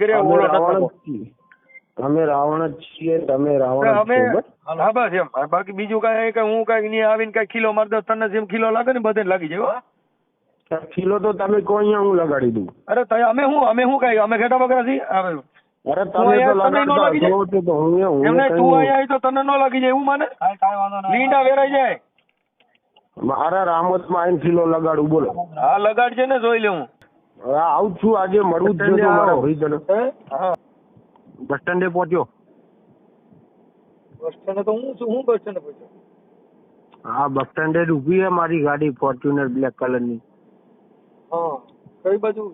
ઘરે અમે ઓલો. જ અમે રાવણ જ છીએ તમે રાવણ અમે હા બસ એમ. બાકી બીજું કાંઈ કે હું કઈ નહીં આવીને કાંઈ કિલો મારી દઉં તને જેમ કિલો લાગે ને બધે લાગી જાય ખીલો તો તમે કહો અહીંયા હું લગાડી દઉં. અરે તય અમે હું અમે શું કાંઈ અમે ઘેટા વગર છીએ? અરે તમે તો અહીંયા તને ન લાગી લગાડતા જાય? છો તો તો હું હું એમ તું આવી તો તને ન લાગી જાય એવું માને? લીંડા વેરાઈ જાય. મારા રામતમાં આવીને કિલો લગાડું બોલો. હા લગાડજે ને જોઈ લે હું આવું છું આજે મળવું જ જોઈએ મારા ભાઈજનો. બસ સ્ટેન્ડે પહોંચ્યો? બસ સ્ટેન્ડ તો હું છું હું બસ સ્ટેન્ડે પહોંચ્યો? હા બસ સ્ટેન્ડે જ ઊભી છે મારી ગાડી ફોર્ચ્યુનર બ્લેક કલરની. હા કઈ બાજુ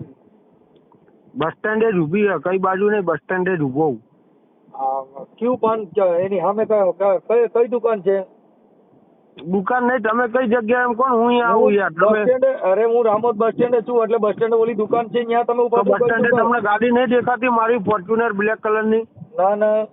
બસ સ્ટેન્ડે જ ઊભી છે કઈ બાજુ નહીં બસ સ્ટેન્ડે જ ઊભો. હા. કયું પાન એની સામે કયો કઈ દુકાન છે? દુકાન નહીં તમે કઈ જગ્યાએ એમ કોણ? હું અહીંયા આવું યાર બસ તમે અરે હું રામોદ બસ સ્ટેન્ડે છું એટલે બસ સ્ટેન્ડ ઓલી દુકાન છે ત્યાં તમે ઉપર બસ સ્ટેન્ડે તમને ગાડી નહીં દેખાતી મારી ફોર્ચ્યુનર બ્લેક કલરની ના? ના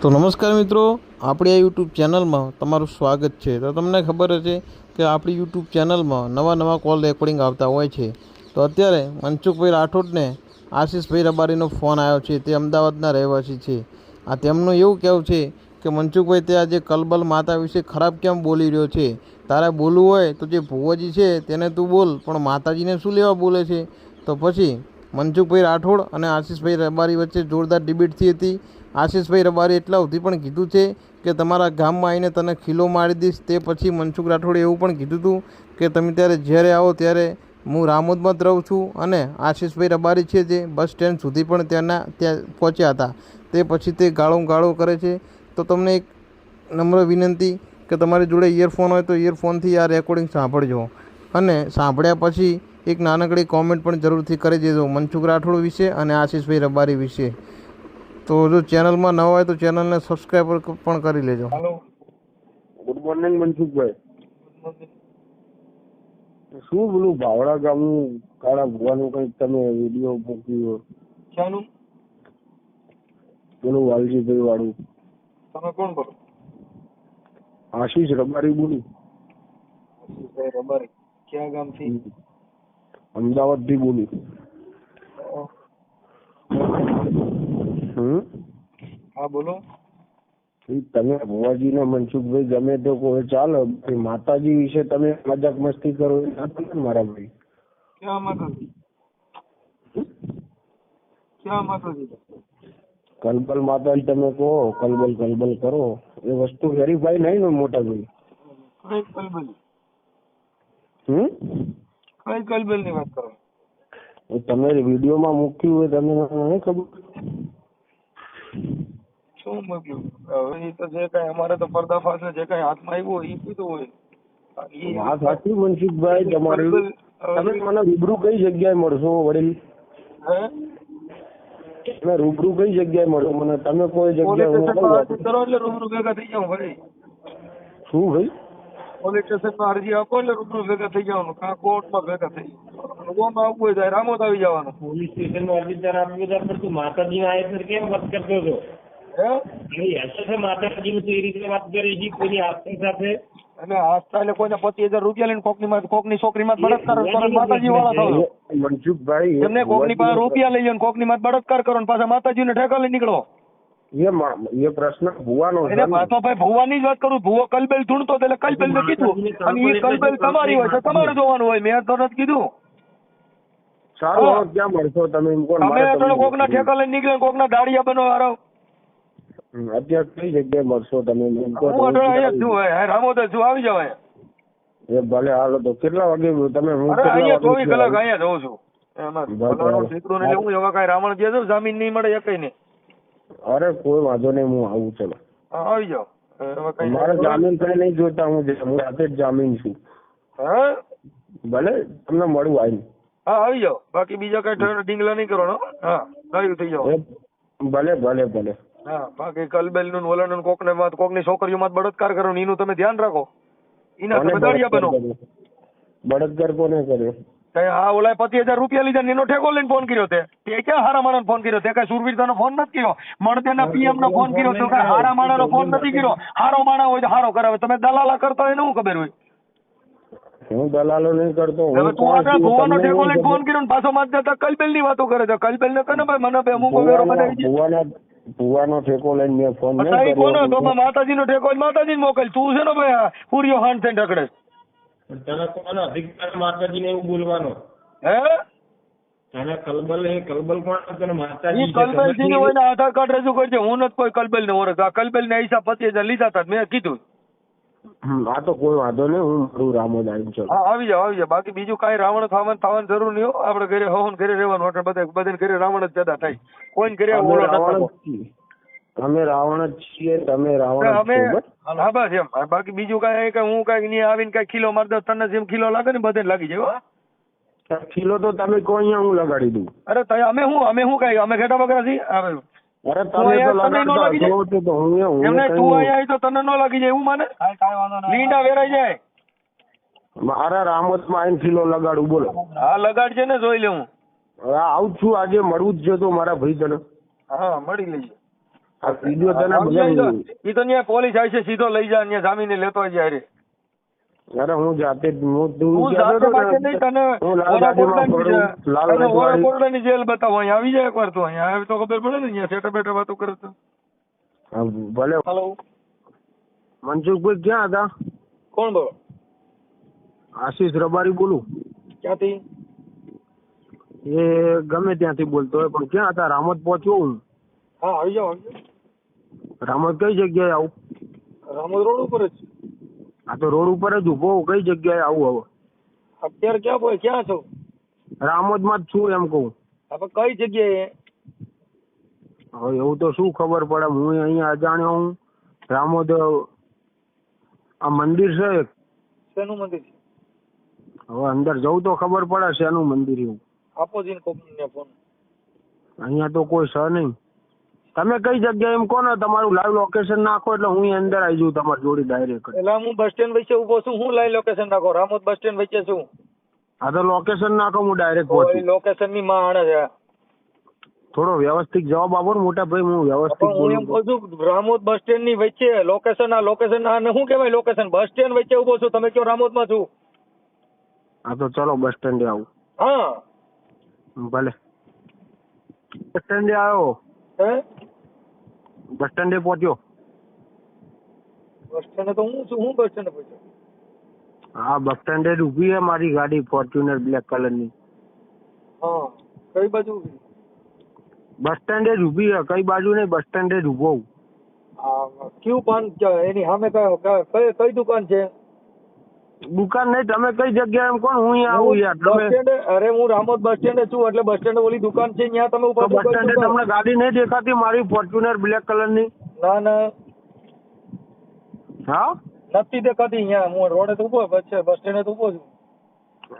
તો નમસ્કાર મિત્રો આપણી આ યુટ્યુબ ચેનલમાં તમારું સ્વાગત છે. તો તમને ખબર હશે કે આપણી યુટ્યુબ ચેનલમાં નવા નવા કોલ રેકોર્ડિંગ આવતા હોય છે. તો અત્યારે મનસુખભાઈ રાઠોડને આશીષભાઈ રબારીનો ફોન આવ્યો છે તે અમદાવાદના રહેવાસી છે. આ તેમનું એવું કહેવું છે કે મનસુખભાઈ, તે આજે કલબલ માતા વિશે ખરાબ કેમ બોલી રહ્યો છે? તારે બોલવું હોય તો જે ભુવજી છે તેને તું બોલ, પણ માતાજીને શું લેવા બોલે છે? તો પછી મનસુખભાઈ રાઠોડ અને આશીષભાઈ રબારી વચ્ચે જોરદાર ડિબેટ થઈ હતી. આશીષભાઈ રબારી એટલા સુધી પણ કીધું છે કે તમારા ગામમાં આવીને તને ખીલો મારી દઈશ, તે પછી મનસુખ રાઠોડે એવું પણ કીધું હતું કે તમે ત્યારે જ્યારે આવો ત્યારે હું રામોદમાં જ રહું છું અને આશીષભાઈ રબારી છે જે બસ સ્ટેન્ડ સુધી પણ ત્યાંના ત્યાં પહોંચ્યા હતા. તે પછી તે ગાળો ગાળો કરે છે. તો તમને એક નમ્ર વિનંતી કે તમારી જોડે ઇયરફોન હોય તો ઇયરફોનથી આ રેકોર્ડિંગ સાંભળજો. અને સાંભળ્યા પછી એક નાનકડી કોમેન્ટ પણ જરૂરથી કરી દેજો મનસુખ રાઠોડ વિશે અને આશીષભાઈ રબારી વિશે. તો જો ચેનલમાં ન હોય તો ચેનલને સબસ્ક્રાઈબ પણ કરી લેજો. Hello good morning Mansukhbhai. શું બોલું? ભાવડા ગામનું કાળા ભુવાનું કંઈક તમે વીડિયો મૂક્યો શાનું? પેલું વાલજીભાઈ વાળું. તમે કોણ બોલો? આશીષ રબારી બોલું. આશીષભાઈ રબારી. ક્યાં ગામથી? અમદાવાદથી બોલું. હા બોલો. તમે ભુવાજી ને મનસુખભાઈ ગમે તો કોઈ ચાલો માતાજી વિશે તમે મજાક મસ્તી કરો મારા ભાઈ. ક્યાં માતાજી? ક્યાં માતાજી? કલબલ માતાજી તમે કહો કલબલ કલબલ કરો એ વસ્તુ વેરીફાઈ નહીં ને મોટા ભાઈ કઈ કલબલ હમ કઈ કલબલની વાત કરો એ તમે વિડીયોમાં મૂક્યું હોય તમને નહીં ખબર શું મૂક્યું હવે એ તો જે કઈ અમારે તો પર્દાફાશ ને જે કઈ હાથમાં આવ્યું હોય એ કીધું હોય બાકી એ- વાત સાચી મનસુખભાઈ તમારી કલબલ, હવે તમે મને રૂબરૂ કઈ જગ્યાએ મળશો વડીલ હે તમે રૂબરૂ કઈ જગ્યાએ મળો? મને તમે કોઈ જગ્યાએ. અરજી કરો એટલે રૂબરૂ ભેગા થઈ જાવ ભાઈ. શું ભાઈ? પોલીસ સ્ટેશનમાં અરજી આપો એટલે રૂબરૂ ભેગા થઈ જવાનું. કાં કોર્ટમાં ભેગા થઈ ગોમાં આવવું હોય તો રામોદ આવી જવાનું. પોલીસ સ્ટેશનમાં અરજીદાર આપ્યું હતા પણ તું માતાજીના આયસર કેમ વાત કરતો હતો? હે? એ હશે છે માતાજીનું તું એ રીતે વાત કરી. છે કોઈની આસ્થા સાથે એટલે આસ્થા એટલે કોઈને પચીસ હજાર રૂપિયા લઈને કોકની માં કોકની છોકરી માં બળાત્કાર કરો માતાજી વાળા થયો મનસુખભાઈ એમને કોકની પાસે રૂપિયા લઈ લો કોકની માં બળાત્કાર કરો ને પાછા માતાજીને ઠેકા લઈ નીકળો. એ એ પ્રશ્ન ભુવાનો છે પાછો ભાઈ ભુવાની જ વાત કરું ભુવો કલબેલ ધૂણતો એટલે કલબેલ ને કીધું. અને એ કલબેલ તમારી હોય તો તમારે જોવાનું હોય મેં તો નથી કીધું. સારું ક્યાં મળશો તમે કોકના ઠેકા લઈને નીકળે ને કોકના દાડિયા બનો હારો. અત્યારે કઈ જગ્યાએ મળશો તમે? હું હું છું આવી જાવ એ ભલે હાલો તો કેટલા વાગે તમે હું અહીંયા ચોવીસ કલાક અહીંયા જઉં છું. એમાં. ને લેવું એવા કઈ રાવણ જે જમીન નહીં મળે એકઈ નહીં અરે કોઈ વાંધો નહીં હું આવું ચલો. આવી જાઓ. મારે જામીન કઈ નહીં જોતા હું હું રાતે જ જામીન છું. હા? ભલે તમને મળું આવી હા આવી જાઓ. બાકી બીજા કઈ ઢીંગલા નહીં કરવાનો હા. થઈ જાઓ. ભલે ભલે ભલે. હા બાકી કલબેલનું ઓલાનું કોકને માં કોકની છોકરીઓ માં બળાત્કાર કરો ને એનું તમે ધ્યાન રાખો. એના તમે દાડિયા બનો. બળાત્કાર કોને કર્યો? કઈ હા ઓલા પચીસ હજાર રૂપિયા લીધા એનો ઠેકો લઈને ફોન કર્યો તે. તે ક્યાં હારા માણસ ફોન કર્યો? તે કઈ સુરવીરતા નો ફોન નથી કર્યો. મળદેના પીએમ નો ફોન કર્યો તો કઈ હારા માણસ નો ફોન નથી કર્યો. હારો માણસ હોય તો હારો કરાવે. તમે દલાલા કરતા હોય ને હું ખબર હોય? હું દલાલો નહીં કરતો હું તું ભુવાનો ટેકો લઈને ફોન કર્યો ને પાછો માર જતા કલબેલની વાતો કરે છે. કલબેલ ને કને ભાઈ મને બે અમુક વેરો ભુવાના ભુવાનો ઠેકો લઈને મેં ફોન નહીં તો કર્યો. માતાજી નો ઠેકો માતાજી મોકલ. તું છે ને ભાઈ પૂરીઓ હાન થઈને ઢકડે તને કોનો અધિકાર માતાજીને એવું બોલવાનો? હે? તને કલબલ એ કલબલ કોણ તને માતાજી? કલબલ જી ને આધાર કાર્ડ રજૂ કરજે. હું નથી કોઈ કલબલ ને ઓળખ આ કલબલ ને હિસાબ પતિ હજાર લીધા હતા મેં કીધું. આ તો કોઈ વાંધો નહીં હું મારું રામોદ આવી હા આવી જાવ આવી જાવ બાકી બીજું કાંઈ રાવણ થવાનું થવાની જરૂર નહીં હો. આપણે ઘરે હોવન ઘરે રહેવાનું એટલે બધા બધાને ઘરે રાવણ જ પેદા થાય. કોઈ ઘરે ઓલો અમે રાવણ જ છીએ તમે રાવણ અમે હા બસ એમ. બાકી બીજું કાંઈ કે હું કાંઈક નહીં આવીને કાંઈ ખીલો મારી દઉં તને જેમ ખીલો લાગે ને બધે લાગી જાય ખીલો તો તમે કોઈ અહીંયા હું લગાડી દઉં. અરે તય અમે હું અમે શું કાંઈ અમે ઘેટા વગર છીએ? અરે તમે તો તને ન લાગી લગાડતા જાય? છો તો તો હું હું એમને તું કહ્યું. તો તને ન લાગી જાય એવું માને? લીંડા વેરાઈ જાય. મારા રામોદમાં આવીને કિલો લગાડું બોલો. હા લગાડજે ને જોઈ લે હું હવે આવું છું આજે મળવું જ છે તો મારા ભાઈ તને હા મળી લઈએ આ વીડિયો તને બધા ઈ તો ત્યાં પોલીસ આવી છે સીધો લઈ જાય ત્યાં જામીને લેતો જાય રે અરે હું જાતે હું તું જાતે નહીં તને જેલ બતાવો. અહીંયા આવી જાય એકવાર તો અહીંયા આવે તો ખબર પડે ને અહીંયા સેટા બેઠા વાતો કરે તો. ભલે. હેલો. મનસુખભાઈ ક્યાં હતા? કોણ બોલો? આશીષ રબારી બોલું. ક્યાંથી? એ ગમે ત્યાંથી બોલતો હોય પણ ક્યાં હતા? રામોદ પહોંચ્યો હું. હા આવી જાઓ આવી જાઓ. રામોદ કઈ જગ્યાએ આવું? રામોદ રોડ ઉપર જ. આ તો રોડ ઉપર જ ઊભો કઈ જગ્યાએ આવું હવે? અત્યારે ક્યાં ભાઈ ક્યાં છો? રામોદમાં જ છું એમ કહું. આપણે કઈ જગ્યાએ? હવે એવું તો શું ખબર પડે? હું અહીંયા અજાણ્યો હું. રામોદ આ મંદિર છે એક. શેનું મંદિર છે? હવે અંદર જવું તો ખબર પડે શેનું મંદિર એવું. આપો જઈને કોકને ફોન. અહીંયા તો કોઈ છે નહીં. તમે કઈ જગ્યાએ એમ કહો ને તમારું લાઈવ લોકેશન નાખો એટલે હું અંદર આવી જાઉં તમારી જોડે ડાયરેક્ટ એટલે હું બસ સ્ટેન્ડ વચ્ચે ઊભો છું હું લાઈવ લોકેશન નાખો રામોદ બસ સ્ટેન્ડ વચ્ચે છું. આ તો લોકેશન નાખો હું ડાયરેક્ટ પહોંચું લોકેશનની માણ છે. થોડો વ્યવસ્થિત જવાબ આપો ને મોટા ભાઈ હું વ્યવસ્થિત હું એમ કહું છું રામોદ બસ સ્ટેન્ડની વચ્ચે લોકેશન આ લોકેશન આ શું કહેવાય લોકેશન બસ સ્ટેન્ડ વચ્ચે ઊભો છું તમે કયો રામોદમાં છું? હા તો ચલો બસ સ્ટેન્ડે આવું. હા. ભલે. બસ સ્ટેન્ડે આવ્યો હે? બસ સ્ટેન્ડે પહોંચ્યો બસ સ્ટેન્ડ તો હું છું હું બસ સ્ટેન્ડ પહોંચ્યો હા બસ સ્ટેન્ડે જ ઊભી છે મારી ગાડી ફોર્ચ્યુનર બ્લેક કલરની હા કઈ બાજુ ઊભી? બસ સ્ટેન્ડે ઊભી છે કઈ બાજુ નહીં બસ સ્ટેન્ડે ઊભો હું. આ ક્યુ પાન એની સામે કયો કયો- કઈ કઈ દુકાન છે દુકાન નહીં તમે કઈ જગ્યાએ એમ કોણ? હું અહીંયા આવું યાર. બસ સ્ટેન્ડ અરે હું રામોદ બસ સ્ટેન્ડ છું એટલે બસ સ્ટેન્ડ ઓલી દુકાન છે ત્યાં તમે ઉપર બસ સ્ટેન્ડે? તમને ગાડી નહીં દેખાતી મારી ફોર્ચ્યુનર બ્લેક કલરની? ના ના. હા? નથી દેખાતી અહીંયા. હું રોડે તો ઊભો બસ છે બસ સ્ટેન્ડે તો ઊભો છું.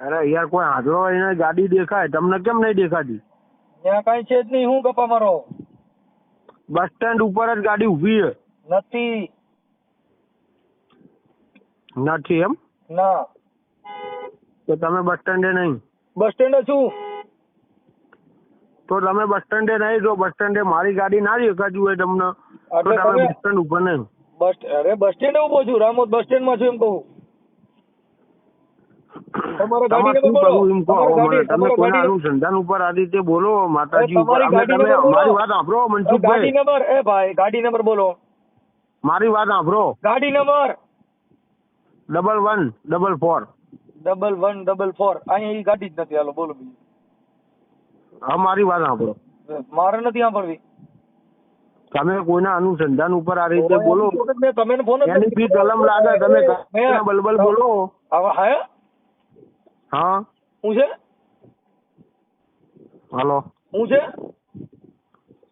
અરે યાર કોઈ હાજરો એને ગાડી દેખાય તમને કેમ નહીં દેખાતી? ત્યાં કઈ છે જ નહીં હું ગપ્પા મારો? બસ સ્ટેન્ડ ઉપર જ ગાડી ઊભી છે. નથી. નથી એમ? ના. તો તમે બસ સ્ટેન્ડે નહીં? બસ સ્ટેન્ડે છું. તો તમે બસ સ્ટેન્ડે નહીં જો બસ સ્ટેન્ડે મારી ગાડી ના દેખાતી હોય તમને તો તમે બસ સ્ટેન્ડ ઉપર નહીં. બસ અરે બસ સ્ટેન્ડે ઊભો છું રામોદ બસ સ્ટેન્ડમાં છું એમ કહું. તમારે તમારે ગાડી બોલો એમ કહો? મને. તમે કોના અનુસંધાન ઉપર આદિત્ય બોલો માતાજી ઉપર. અમે તમે. મારી વાત સાંભળો ગાડી નંબર એ ભાઈ ગાડી નંબર બોલો. મારી વાત સાંભળો. ગાડી number double one double four double one double four અહીંયા ઈ ગાડી જ નથી હાલો બોલો બીજું. હા મારી વાત સાંભળો. મારે નથી સાંભળવી. તમે કોઈના અનુસંધાન ઉપર આ રીતે બોલો. તમે ફોન એની ફી કલમ લાગે તમે બલબલ બોલો. હવે હા? હા. હું છે? હાલો. હું છે?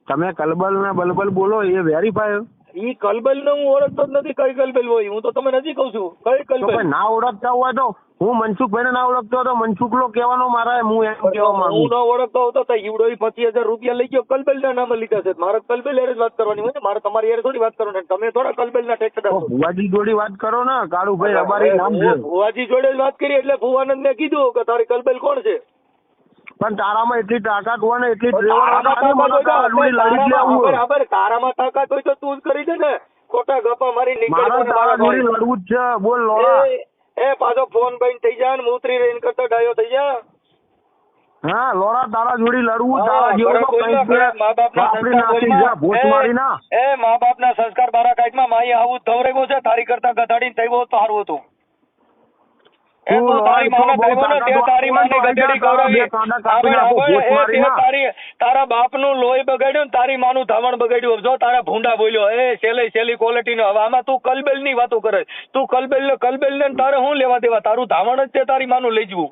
તમે કલબલ ને બલબલ બોલો એ વેરીફાય ઈ કલબેલ ને હું ઓળખતો જ નથી કઈ કલબલ હોય હું તો તમે નથી કહું છું. કઈ કલબલ? ના ઓળખતા હોય તો હું મનસુખભાઈ ને ના ઓળખતો હતો મનસુખ લો કહેવાનો મારા હું એમ કહેવા હું માંગુ ન ઓળખતો હતો તો ઈવડો પચીસ હજાર રૂપિયા લઈ ગયો કલબેલ ના નામે લીધા છે. મારે કલબેલ એરે જ વાત કરવાની હોય ને મારે તમારી એરે થોડી વાત કરવાની તમે થોડા કલબેલ ના ટેક્સદાર ભુવાજી જોડી વાત કરો ને કાળુભાઈ અમારી નામ હું ભુવાજી જોડે વાત કરી એટલે ભુવાનંદ ને કીધું કે તારી કલબેલ કોણ છે? પણ તારામાં એટલી તાકાત હોય ને એટલી. ખબર, તારામાં તાકાત હોય તો તું જ કરી દે ને. ખોટા ગપ્પા મારી નીકળ. લડવું જ છે. બોલ લોડા એ, પાછો ફોન બંધ થઈ જાય ને ઉતરી રહીને કરતો ડાયો થઈ જાય હા લોરા તારા જોડી લડવું તારા જીવનમાં બરાબર ના, મા ભૂત એ, મારી ના. એ મા બાપના સંસ્કાર બારા કાઢમાં માઈ આવું ધવરેગો છે. તારી કરતા ગધાડીને થયો બહુ તો સારું હતું. તારી બાપ ના. લોહી બગાડ્યું તારી માનું ધાવણ બગાડ્યું જો તારા ભૂંડા બોલ્યો એ સેલી સેલી ક્વોલિટી નો હવે આમાં તું કલબેલની વાતો કરે તું કલબેલ કલબેલ ને તારે શું લેવા દેવા તારું ધાવણ જ તે તારી માનું લઈ જવું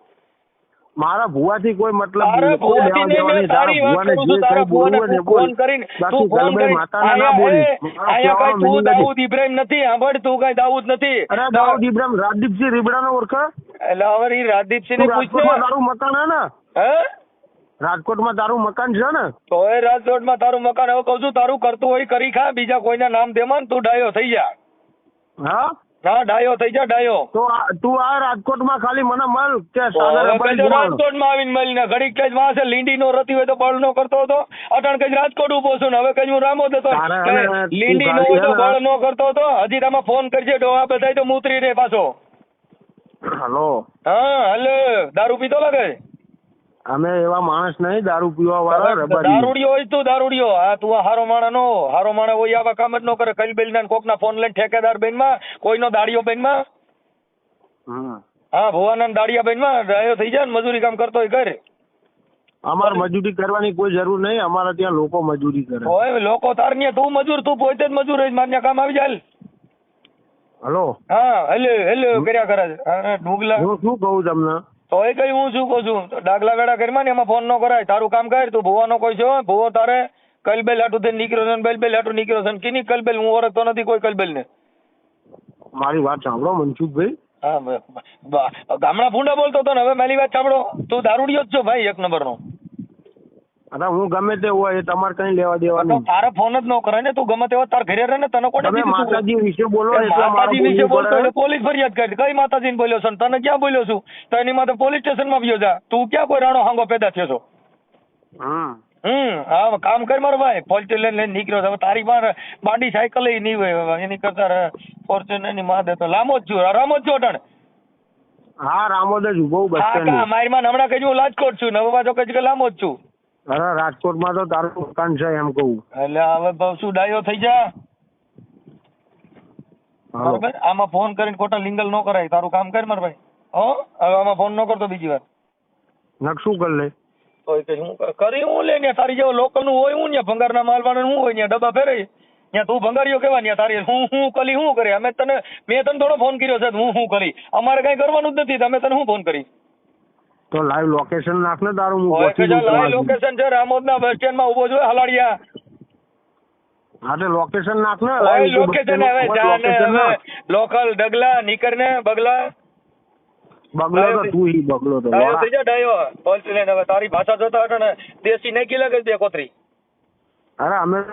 મારા ભુવાથી કોઈ મતલબ નહીં. તારા વાત કરું છું, તારા ભુવાને તું. ફોન કરીને, બાકી તું ફોન ગલભાઈ કરી- માતાને ના બોલી. આયા કાંઈ તું નથી. દાઉદ ઇબ્રાહિમ નથી સાંભળ તું કઈ દાઉદ નથી અરે દાઉદ ઇબ્રાહિમ રાજદીપસિંહ રીબડાનો ઓળખે એટલે હવે ઈ રાજદીપસિંહ ને પૂછને. તારું મકાન હે ને? હે? રાજકોટમાં તારું મકાન છે ને? તો એ રાજકોટમાં તારું મકાન હવે કહું છું તારું કરતું હોય કરી ખા બીજા કોઈના નામ દેમાં ને તું ડાયો થઈ જા. હા? હા ડાયો થઈ જા ડાયો. તો તું આ રાજકોટમાં ખાલી મને મળ કે રાજકોટમાં આવીને મળીને ઘડીક કઈ છે લીંડી નો રતી હોય તો બળ નો કરતો હતો. અટાણ કઈ રાજકોટ ઊભો છું ને હવે કઈ હું રામો હતો. લીંડી નો હોય તો બળ નો કરતો હતો. હજી તમે ફોન કરજે ડોહા બધાય તો મૂતરી રે પાછો. હલો. હા હલો. દારૂ પીતો લાગે અમે એવા માણસ નહીં દારૂ પીવા વાળા રબારી. દારૂડિયો હોય તું દારૂડિયો. હા તું આ હારો માણા નો હારો માણા હોય આવા કામ જ ન કરે. કઈ બેલ ના કોક ના ફોન લઈને ઠેકેદાર બેનમાં કોઈનો દાડિયો બેનમાં. હા ભુવાનંદ દાડિયા બેનમાં રહ્યો થઈ જાય ને મજૂરી કામ કરતો હોય ઘરે. અમારે મજૂરી કરવાની કોઈ જરૂર નહીં અમારા ત્યાં લોકો મજૂરી કરે. હોય લોકો તાર તું મજૂર તું પોતે જ મજૂર હોય મારે કામ આવી જાય. હલો. હા હેલો હેલો કર્યા કરે છે. ડુગલા. હું શું કહું તમને? તો એ કઈ હું શું કહું છું? ડાગલા વેડા કરીમાં ને એમાં ફોન ન કરાય. તારું કામ કર તું ભુવાનો કોઈ છે? ભુવો તારે કલબેલ હાટું થઈને નીકળ્યો છે બેલબેલ હાટું નીકળ્યો છે કીની કલબેલ? હું ઓળખતો નથી કોઈ કલબેલ ને મારી વાત સાંભળો મનસુખભાઈ. હા ગામડા ભૂંડા બોલતો હતો ને હવે મારી વાત સાંભળો. તું દારૂડિયો જ છો ભાઈ એક નંબર નો અરે હું ગમે તે હોય એ તમારે કઈ લેવા દેવા નહીં તારે ફોન જ ન કરે ને તું ગમે તેવા તાર ઘરે રહે ને તને કોને તમે માતાજી વિશે બોલો એટલે માતાજી વિશે બોલતો એટલે પોલીસ ફરિયાદ કરી. કઈ માતાજીને બોલ્યો છે તને ક્યાં બોલ્યો છું? તો એની માટે પોલીસ સ્ટેશનમાં ગયો જા. તું ક્યાં કોઈ રાણો હાંગો પેદા થયો છો? હમ. હમ હા કામ કર મારો ભાઈ. ફોર્ચ્યુનર લઈને નીકળ્યો હવે તારી પાસે બાડી સાયકલ નહીં હોય. એની કરતા ફોર્ચ્યુનરની માં દે તો લાંબો જ છું. રામો જ છું અટણ? હા રામોદ જ ઊભો બસ સ્ટેન્ડ મારી માં હમણાં કઈ હું રાજકોટ છું. નવા બાજુ પાછો કે લાંબો જ છું. અરે રાજકોટમાં તો તારું મકાન છે એમ કહું. એટલે હવે ભાવ શું ડાયો થઈ જા. બરાબર આમાં ફોન કરીને ખોટા લિંગલ ન કરાય તારું કામ કર મારા ભાઈ. હો? હવે આમાં ફોન ન કરતો બીજી વાર. નકશું કર લે? તો એ કે હું કરી હું લે ને તારી જેવો લોકલનું હોય હું ને ભંગારના માલવાળા હું હોય ને ડબ્બા ફેરે ત્યાં તું ભંગારીઓ કેવા ને તારી? હું હું કલી હું કરી? અમે તને મેં તને થોડો ફોન કર્યો છે હું હું કરી. અમારે કઈ કરવાનું જ નથી તમે તને હું ફોન કરી? તો લાઈવ લોકેશન નાખ ને તારું હું પહોંચી જઉં લાઈવ લોકેશન છે રામોદના બસ સ્ટેન્ડમાં ઊભો છું હલાડિયા. હા લોકેશન નાખ ને લાઈવ લોકેશન હવે જાને હવે લોકલ ડગલા નીકર ને બગલા. બગલો તો તું હી બગલો તો ડાયો. થઈ જા ડાયો બોલતી ને હવે તારી ભાષા જોતા હતા ને દેશી નાખી લાગે દે કોતરી. અરે અમે તો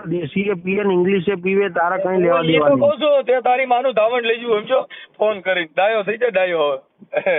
એ પીએ ને ઇંગ્લિશે પીવે તારા કઈ લેવા દેવા તો નહીં કહું છું તે તારી માનું ધાવણ લઈ જવું સમજો? ફોન કરી ડાયો થઈ જાય ડાયો હવે